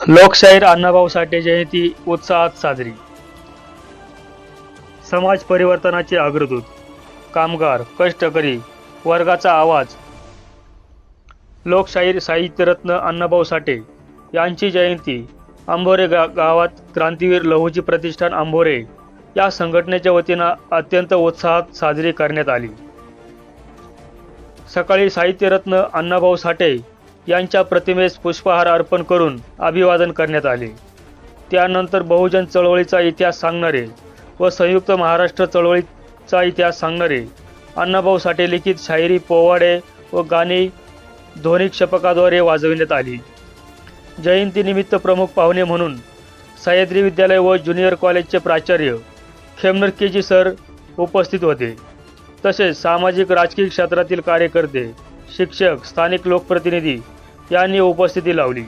लोकशाहीर अण्णाभाऊ साठे जयंती उत्साहात साजरी. समाज परिवर्तनाचे अग्रदूत कामगार कष्टकरी वर्गाचा आवाज. लोकशाहीर साहित्यरत्न अण्णाभाऊ साठे यांची जयंती आंबोरे गा गावात क्रांतीवीर लहुजी प्रतिष्ठान आंबोरे या संघटनेच्या वतीनं अत्यंत उत्साहात साजरी करण्यात आली. सकाळी साहित्यरत्न अण्णाभाऊ साठे यांच्या प्रतिमेस पुष्पहार अर्पण करून अभिवादन करण्यात आले. त्यानंतर बहुजन चळवळीचा इतिहास सांगणारे व संयुक्त महाराष्ट्र चळवळीचा इतिहास सांगणारे अण्णाभाऊ साठे लिखित शायरी पोवाडे व गाणी ध्वनी क्षपकाद्वारे वाजविण्यात आली. जयंतीनिमित्त प्रमुख पाहुणे म्हणून सह्याद्री विद्यालय व ज्युनियर कॉलेजचे प्राचार्य खेमनर केजी सर उपस्थित होते. तसेच सामाजिक राजकीय क्षेत्रातील कार्यकर्ते शिक्षक स्थानिक लोकप्रतिनिधी यांनी उपस्थिती लावली.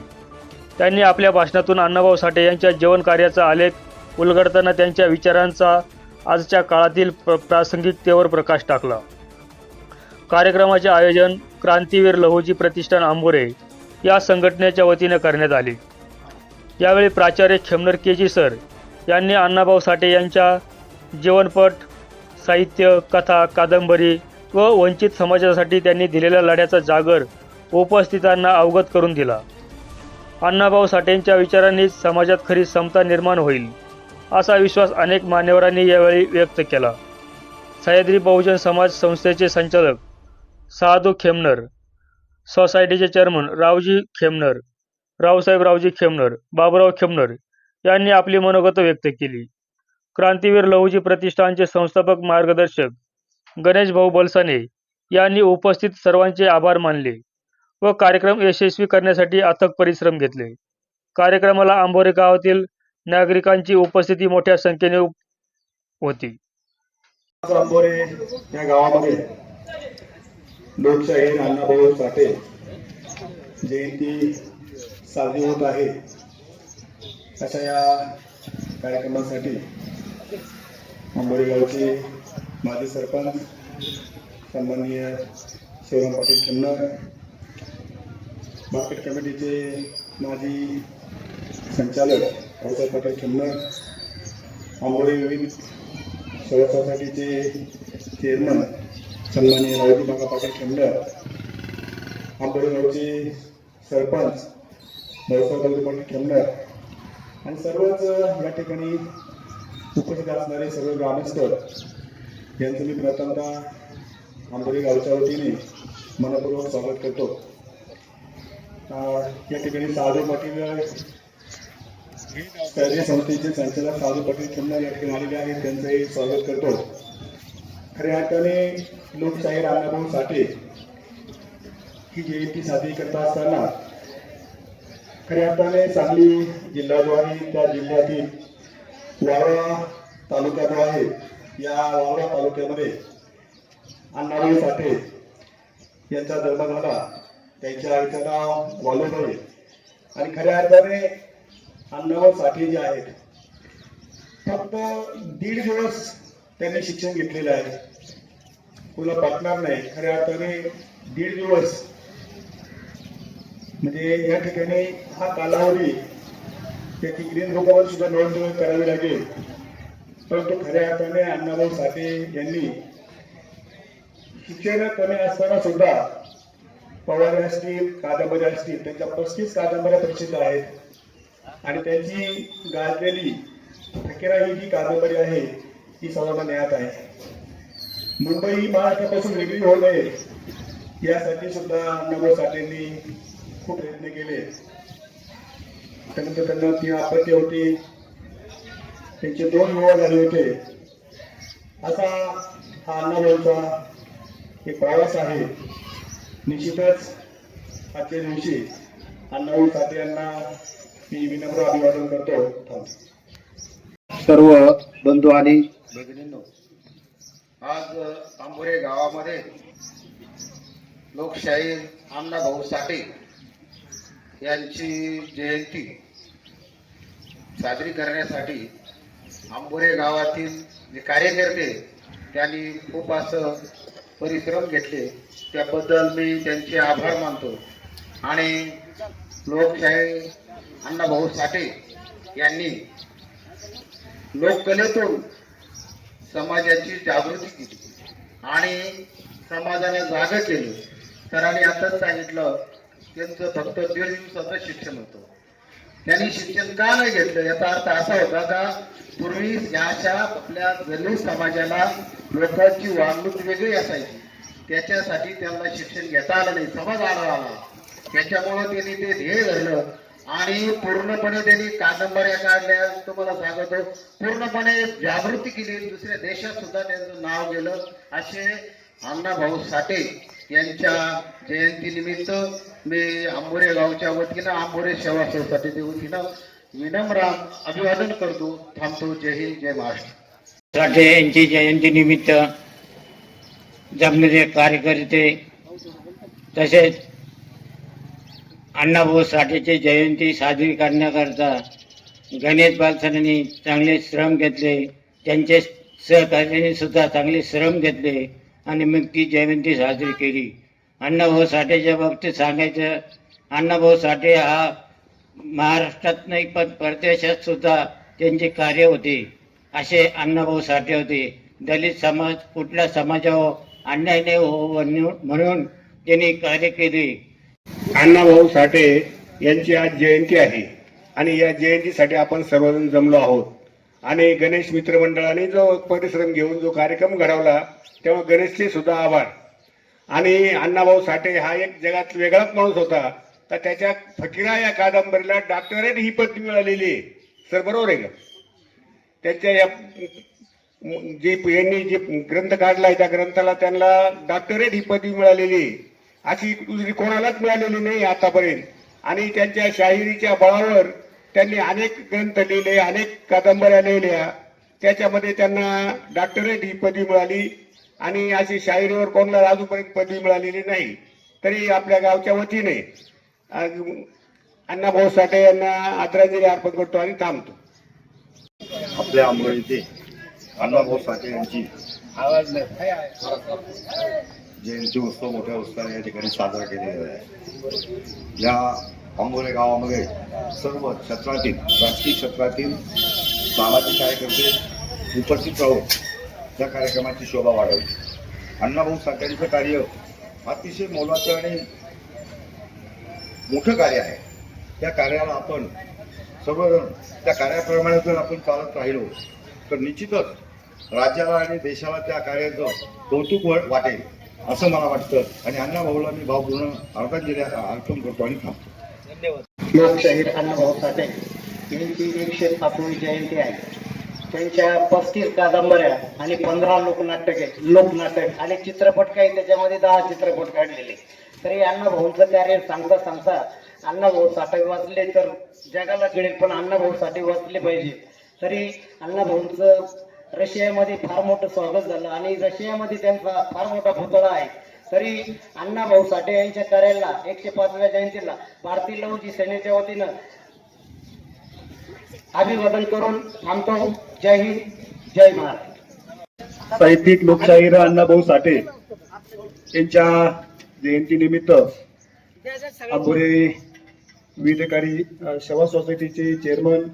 त्यांनी आपल्या भाषणातून अण्णाभाऊ साठे यांच्या जीवन कार्याचा आलेख उलगडताना त्यांच्या विचारांचा आजच्या काळातील प्र प्रासंगिकतेवर प्रकाश टाकला. कार्यक्रमाचे आयोजन क्रांतीवीर लहूजी प्रतिष्ठान आंबोरे या संघटनेच्या वतीने करण्यात आले. यावेळी प्राचार्य खेमनर केजी सर यांनी अण्णाभाऊ साठे यांच्या जीवनपट साहित्य कथा कादंबरी व वंचित समाजासाठी त्यांनी दिलेल्या लढ्याचा जागर उपस्थितांना अवगत करून दिला. अण्णाभाऊ साठेंच्या विचारांनी समाजात खरी समता निर्माण होईल असा विश्वास अनेक मान्यवरांनी यावेळी व्यक्त केला. सह्याद्री बहुजन समाज संस्थेचे संचालक साधू खेमनर सोसायटीचे चेअरमन रावजी खेमनर रावसाहेब रावजी खेमनर बाबुराव खेमनर यांनी आपली मनोगत व्यक्त केली. क्रांतीवीर लहुजी प्रतिष्ठानचे संस्थापक मार्गदर्शक गणेश भाऊ बलसाने यांनी उपस्थित सर्वांचे आभार मानले. व कार्यक्रम यशस्वी करण्यासाठी अथक परिश्रम घेतले. कार्यक्रमाला आंबोरे गावातील नागरिकांची उपस्थिती मोठ्या संख्येने होती. आंबोरे या गावामध्ये लोकशाहीर अण्णाभाऊ साठे जयंती साजरी होत आहे. अशा या कार्यक्रमासाठी आंबोरे गावचे माजी सरपंच सन्माननीय शिवराम पाटील खिन्नर मार्केट कमिटीचे माजी संचालक रावसाहेब पाटील खिन्नर आंबोळी विविध सेवा सोसायटीचे चेअरमन सन्माननीय रावजी बाबा पाटील खिंडर आंबेगावचे सरपंच भाऊसाहेब रावजी पाटील खिंडर आणि सर्वच या ठिकाणी उपस्थित असणारे सर्व ग्रामस्थ यांचं मी प्रथमतः आंबोळी गावच्या वतीने मनपूर्वक स्वागत करतो. या ठिकाणी साधू पाटील कार्य संस्थेचे संचालक साधू पाटील खिन्नर या ठिकाणी आलेले आहेत. त्यांचंही स्वागत करतो. खऱ्या अर्थाने लोकशाहीर अण्णाभाऊ साठे ही जयंती साजरी करत असताना खऱ्या अर्थाने सांगली जिल्हा जो आहे त्या जिल्ह्यातील वावळा तालुका जो आहे या वावळा तालुक्यामध्ये अण्णाभाऊ साठे यांचा जन्म झाला. त्यांच्या आईचं नाव वालुबाई आणि खऱ्या अर्थाने अण्णाभाऊ साठे जे आहेत फक्त दीड दिवस त्यांनी शिक्षण घेतलेलं आहे. कुणा पटणार नाही. खऱ्या अर्थाने दीड दिवस म्हणजे या ठिकाणी हा कालावधी त्याची ग्रीन रुपावर सुद्धा नोंद करावी लागेल. परंतु खऱ्या अर्थाने अण्णाभाऊ साठे यांनी शिक्षण कमी असताना सुद्धा पवार असतील कादंबऱ्या असतील त्यांच्या पस्तीस कादंबऱ्या प्रसिद्ध आहेत. आणि त्यांची गाजलेली फकीरा ही जी कादंबरी आहे ती सर्वांना ज्ञात आहे. मुंबई महाराष्ट्रापासून वेगळी होऊ नये यासाठी सुद्धा अण्णाभाऊ साठेंनी खूप प्रयत्न केले. त्यानंतर त्यांना ती आपत्ती होती. त्यांचे दोन विवाह झाले होते. असा हा अण्णाभाऊचा एक प्रवास आहे. निश्चितच आजच्या दिवशी अण्णाभाऊ साठे यांना मी विनम्र अभिवादन करतो. सर्व बंधू आणि भगिनींनो आज आंबोरे गावामध्ये लोकशाहीर अण्णाभाऊ साठे यांची जयंती साजरी करण्यासाठी आंबोरे गावातील जे कार्यकर्ते त्यांनी खूप असं परिश्रम घेतले त्याबद्दल मी त्यांचे आभार मानतो. आणि लोकशाही अण्णाभाऊ साठे यांनी लोककलेतून समाजाची जागृती केली आणि समाजाला जागं केली. सरांनी आताच सांगितलं त्यांचं फक्त दीड दिवसाचं शिक्षण होतं. त्यांनी शिक्षण का नाही घेतलं? याचा अर्थ असा होता का पूर्वी याच्या आपल्या दलित समाजाला लोकांची वागणूक वेगळी असायची. त्याच्यासाठी त्यांना शिक्षण घेता आलं नाही समाज आला आला. त्याच्यामुळं त्यांनी ते ध्येय धरलं आणि पूर्णपणे त्यांनी कादंबऱ्या काढल्या. तुम्हाला सांगतो पूर्णपणे जागृती केली. दुसऱ्या देशात सुद्धा त्यांचं नाव गेलं. असे अण्णाभाऊ साठे यांच्या जयंतीनिमित्त मी आंबोरे गावच्या वतीनं आंबोरे सेवा सोसायटीच्या वतीनं विनम्र अभिवादन करतो. थांबतो. जय हिंद जय महाराष्ट्र. साठे यांची जयंतीनिमित्त जमलेले कार्यकर्ते तसेच अण्णाभाऊ साठेची जयंती साजरी करण्याकरता गणेश बालसरांनी चांगले श्रम घेतले. त्यांचे सहकार्याने सुद्धा चांगले श्रम घेतले. आणि मग ती जयंती साजरी केली. अण्णाभाऊ साठेच्या बाबतीत सांगायचं अण्णाभाऊ साठे हा महाराष्ट्रात नाही पण परदेशात सुद्धा त्यांचे कार्य होते. असे अण्णाभाऊ साठे होते. दलित समाज कुठल्या समाजावर अन्याय नाही हो म्हणून त्यांनी कार्य केले. अण्णाभाऊ साठे यांची आज जयंती आहे. आणि या जयंतीसाठी आपण सर्वजण जमलो आहोत. आणि गणेश मित्र मंडळाने जो परिश्रम घेऊन जो कार्यक्रम घडवला तेव्हा गणेशचे सुद्धा आभार. आणि अण्णाभाऊ साठे हा एक जगात वेगळाच माणूस होता. तर त्याच्या फकीरा या कादंबरीला डॉक्टरेट ही पदवी मिळालेली आहे. सर बरोबर आहे का? त्याच्या या जे यांनी जे ग्रंथ काढलाय त्या ग्रंथाला त्यांना डॉक्टरेट ही पदवी मिळालेली आहे. अशी दुसरी कोणालाच मिळालेली नाही आतापर्यंत. आणि त्यांच्या शाहिरीच्या बळावर त्यांनी अनेक ग्रंथ लिहिले अनेक कादंबऱ्या लिहिल्या. त्याच्यामध्ये त्यांना डॉक्टरेट ही पदवी मिळाली आणि अशी शाहिरीवर कोणाला अजूनपर्यंत पदवी मिळालेली नाही तरी आपल्या गावच्या वतीने अण्णाभाऊ साठे यांना आदरांजली अर्पण करतो आणि थांबतो. आपल्या आंबोळी येथे अण्णाभाऊ साठे यांची जयंती उत्सव मोठ्या उत्साहाने या ठिकाणी साजरा केलेला आहे. या आंबोरे गावामध्ये सर्व क्षेत्रातील राजकीय क्षेत्रातील सामाजिक कार्यकर्ते उपस्थित राहून त्या कार्यक्रमाची शोभा वाढवली. अण्णाभाऊ साठ्यांचं कार्य अतिशय मोलाचं आणि मोठं कार्य आहे. त्या कार्याला आपण सर्वजण त्या कार्याप्रमाणे जर आपण चालत राहिलो तर निश्चितच राज्याला आणि देशाला त्या कार्याचं कौतुक वाटेल असं मला वाटतं. आणि अण्णाभाऊला मी भावपूर्ण आदरांजली अर्पण करतो आणि थांबतो. लोकशाहीर अण्णाभाऊ साठे यांची एकशे सातवी जयंती आहे. त्यांच्या पस्तीस कादंबऱ्या आणि पंधरा लोकनाटके लोकनाटक आणि चित्रपट काही त्याच्यामध्ये दहा चित्रपट काढलेले. तरी अण्णाभाऊंचं कार्य सांगता सांगता अण्णाभाऊ साठे वाचले तर जगाला कळेल पण अण्णाभाऊ साठे वाचले पाहिजे. तरी अण्णाभाऊंचं रशियामध्ये फार मोठं स्वागत झालं आणि रशियामध्ये त्यांचा फार मोठा पुतळा आहे. तरी अण्णाभाऊ साठे यांच्या कार्याला एकशे पाचव्या जयंतीला भारतीय लौजी सेनेच्या वतीनं अभिवादन करून थांबतो. जय हिंद जय महाराज साहित्यिक लोकशाहीर अण्णाभाऊ साठे यांच्या जयंतीनिमित्त आंबोरे विविधकारी अ, सेवा सोसायटीचे चेअरमन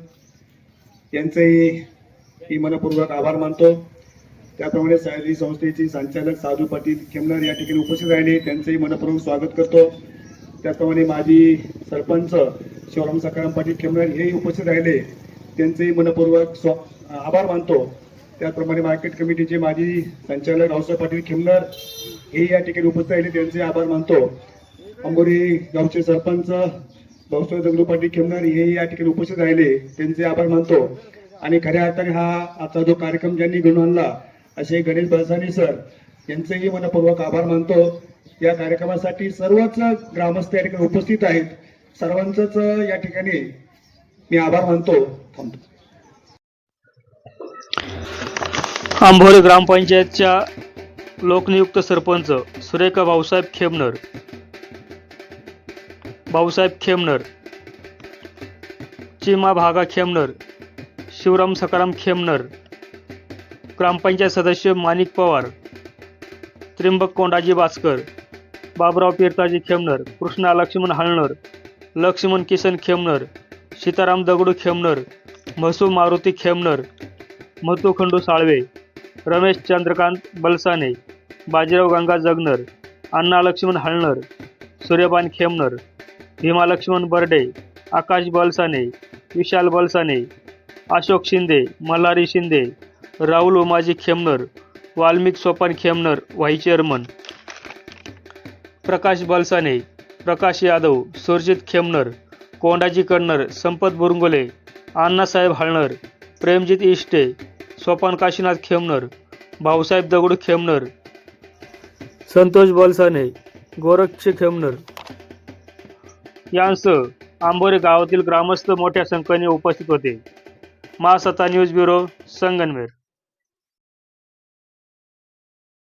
यांचेही मनपूर्वक आभार मानतो. त्याप्रमाणे सह्याद्री संस्थेचे संचालक साधू पाटील खेमनार या ठिकाणी उपस्थित राहिले. त्यांचंही मनपूर्वक स्वागत करतो. त्याचप्रमाणे माजी सरपंच शिवराम सकाराम पाटील खेमनार हेही उपस्थित राहिले. त्यांचेही मनपूर्वक स्व आभार मानतो. त्याचप्रमाणे मार्केट कमिटीचे माजी संचालक रावसाहेब पाटील खेमनार हे या ठिकाणी उपस्थित राहिले. त्यांचे आभार मानतो. अंबोरी गावचे सरपंच भाऊसाहेब दगडू पाटील खेमनार हे या ठिकाणी उपस्थित राहिले. त्यांचे आभार मानतो. आणि खऱ्या अर्थाने हा आजचा जो कार्यक्रम ज्यांनी घडून आणला असे गणेश बळसानी सर यांचेही मनपूर्वक आभार मानतो. या कार्यक्रमासाठी सर्वच ग्रामस्थ या ठिकाणी उपस्थित आहेत. सर्वांचंच या ठिकाणी मी आभार मानतो. थांबतो आंभोरे ग्रामपंचायतच्या लोकनियुक्त सरपंच सुरेखा भाऊसाहेब खेमनर. भाऊसाहेब खेमनर. चिमा भागा खेमनर. शिवराम सकाराम खेमनर. ग्रामपंचायत सदस्य माणिक पवार त्र्यंबक कोंडाजी भास्कर बाबराव तीर्थाजी खेमनर कृष्णा लक्ष्मण हळणर लक्ष्मण किसन खेमनर सीताराम दगडू खेमनर म्हसू मारुती खेमनर मथू खंडू साळवे रमेश चंद्रकांत बलसाने बाजीराव गंगा जगनर अण्णा लक्ष्मण हळणर सूर्यबान खेमनर भीमा लक्ष्मण बर्डे आकाश बलसाने विशाल बलसाने अशोक शिंदे मल्हारी शिंदे राहुल उमाजी खेमनर वाल्मिक सोपान खेमनर व्हाईस चेअरमन. प्रकाश बलसाने प्रकाश यादव सुरजित खेमनर कोंडाजी कन्नर संपत बुरंगोले अण्णासाहेब हळणर प्रेमजित इष्टे सोपान काशीनाथ खेमनर भाऊसाहेब दगडू खेमनर संतोष बलसाने गोरक्ष खेमनर. यांसह आंबोरे गावातील ग्रामस्थ मोठ्या संख्येने उपस्थित होते. महासत्ता न्यूज ब्युरो संगनमेर.